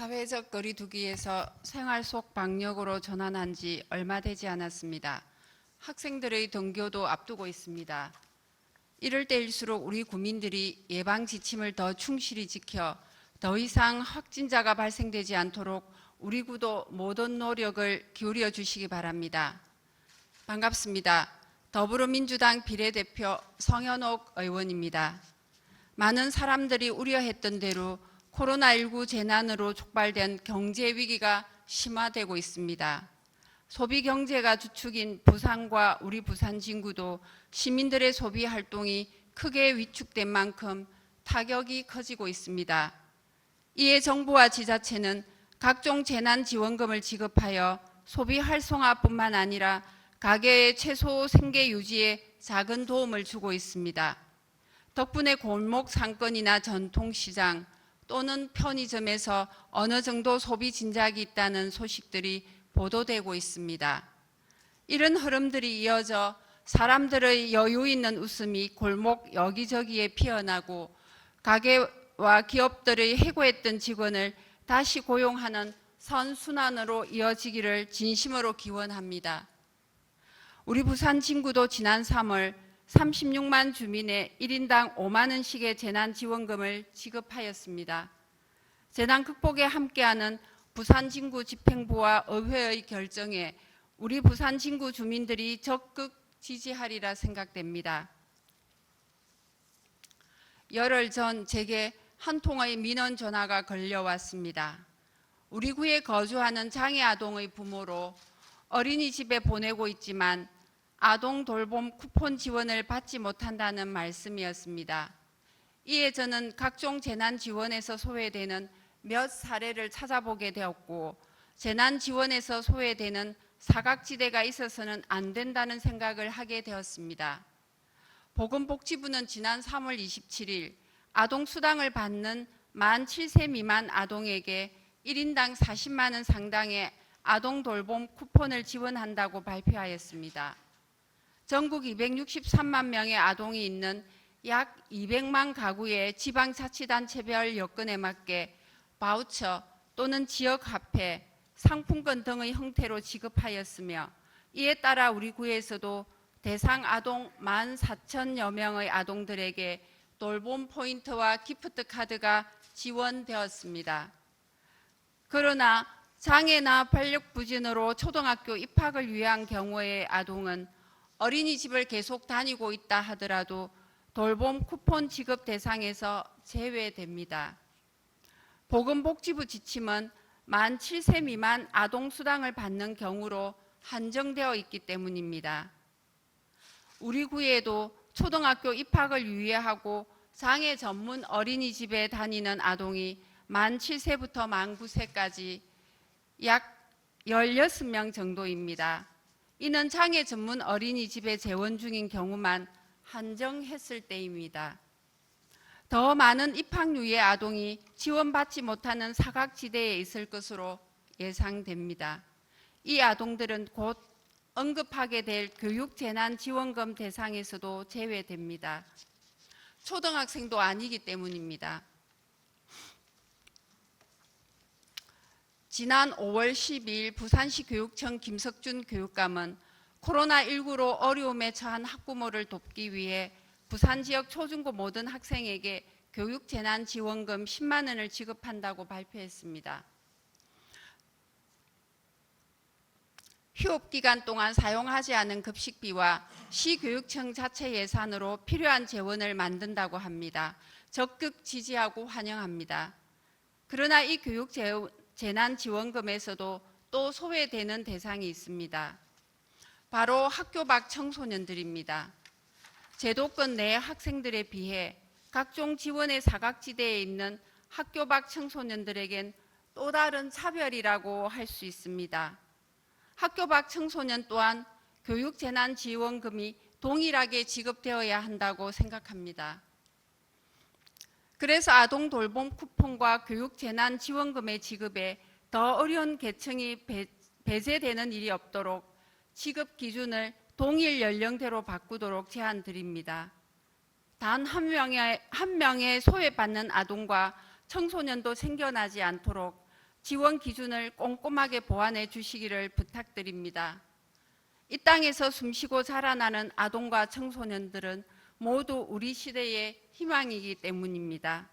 사회적 거리두기에서 생활 속 방역으로 전환한 지 얼마 되지 않았습니다. 학생들의 등교도 앞두고 있습니다. 이럴 때일수록 우리 국민들이 예방 지침을 더 충실히 지켜 더 이상 확진자가 발생되지 않도록 우리 구도 모든 노력을 기울여 주시기 바랍니다. 반갑습니다. 더불어민주당 비례대표 성현옥 의원입니다. 많은 사람들이 우려했던 대로 코로나19 재난으로 촉발된 경제 위기가 심화되고 있습니다. 소비 경제가 주축인 부산과 우리 부산 진구도 시민들의 소비 활동이 크게 위축된 만큼 타격이 커지고 있습니다. 이에 정부와 지자체는 각종 재난 지원금을 지급하여 소비 활성화뿐만 아니라 가게의 최소 생계 유지에 작은 도움을 주고 있습니다. 덕분에 골목 상권이나 전통시장 또는 편의점에서 어느 정도 소비 진작이 있다는 소식들이 보도되고 있습니다. 이런 흐름들이 이어져 사람들의 여유 있는 웃음이 골목 여기저기에 피어나고 가게와 기업들의 해고했던 직원을 다시 고용하는 선순환으로 이어지기를 진심으로 기원합니다. 우리 부산 진구도 지난 3월 36만 주민의 1인당 5만 원씩의 재난 지원금을 지급하였습니다. 재난 극복에 함께하는 부산 진구 집행부와 의회의 결정에 우리 부산 진구 주민들이 적극 지지하리라 생각됩니다. 열흘 전 제게 한 통의 민원 전화가 걸려왔습니다. 우리 구에 거주하는 장애 아동의 부모로 어린이집에 보내고 있지만 아동 돌봄 쿠폰 지원을 받지 못한다는 말씀이었습니다. 이에 저는 각종 재난 지원에서 소외되는 몇 사례를 찾아보게 되었고 재난 지원에서 소외되는 사각지대가 있어서는 안 된다는 생각을 하게 되었습니다. 보건복지부는 지난 3월 27일 아동 수당을 받는 만 7세 미만 아동에게 1인당 40만 원 상당의 아동 돌봄 쿠폰을 지원한다고 발표하였습니다. 전국 263만 명의 아동이 있는 약 200만 가구의 지방자치단체별 여건에 맞게 바우처 또는 지역 화폐, 상품권 등의 형태로 지급하였으며 이에 따라 우리 구에서도 대상 아동 1만 4천여 명의 아동들에게 돌봄 포인트와 기프트 카드가 지원되었습니다. 그러나 장애나 발력 부진으로 초등학교 입학을 위한 경우의 아동은 어린이집을 계속 다니고 있다 하더라도 돌봄 쿠폰 지급 대상에서 제외됩니다. 보건복지부 지침은 만 7세 미만 아동 수당을 받는 경우로 한정되어 있기 때문입니다. 우리 구에도 초등학교 입학을 유예하고 장애 전문 어린이집에 다니는 아동이 만 7세부터 만 9세까지 약 16명 정도입니다. 이는 장애 전문 어린이집에 재원 중인 경우만 한정했을 때입니다. 더 많은 입학유예 아동이 지원받지 못하는 사각지대에 있을 것으로 예상됩니다. 이 아동들은 곧 언급하게 될 교육재난지원금 대상에서도 제외됩니다. 초등학생도 아니기 때문입니다. 지난 5월 12일 부산시 교육청 김석준 교육감은 코로나19로 어려움에 처한 학부모를 돕기 위해 부산 지역 초중고 모든 학생에게 교육 재난 지원금 10만 원을 지급한다고 발표했습니다. 휴업 기간 동안 사용하지 않은 급식비와 시교육청 자체 예산으로 필요한 재원을 만든다고 합니다. 적극 지지하고 환영합니다. 그러나 이 교육 재 난지원금에서도 또 소외되는 대상이 있습니다. 바로 학교 밖 청소년들입니다. 제도권 내 학생들에 비해 각종 지원의 사각지대에 있는 학교 밖 청소년들에겐 또 다른 차별이라고 할 수 있습니다. 학교 밖 청소년 또한 교육재난지원금이 동일하게 지급되어야 한다고 생각합니다. 그래서 아동 돌봄 쿠폰과 교육 재난 지원금의 지급에 더 어려운 계층이 배, 배제되는 일이 없도록 지급 기준을 동일 연령대로 바꾸도록 제안 드립니다. 단 한 명의, 한 명의 소외받는 아동과 청소년도 생겨나지 않도록 지원 기준을 꼼꼼하게 보완해 주시기를 부탁드립니다. 이 땅에서 숨쉬고 자라나는 아동과 청소년들은 모두 우리 시대의 희망이기 때문입니다.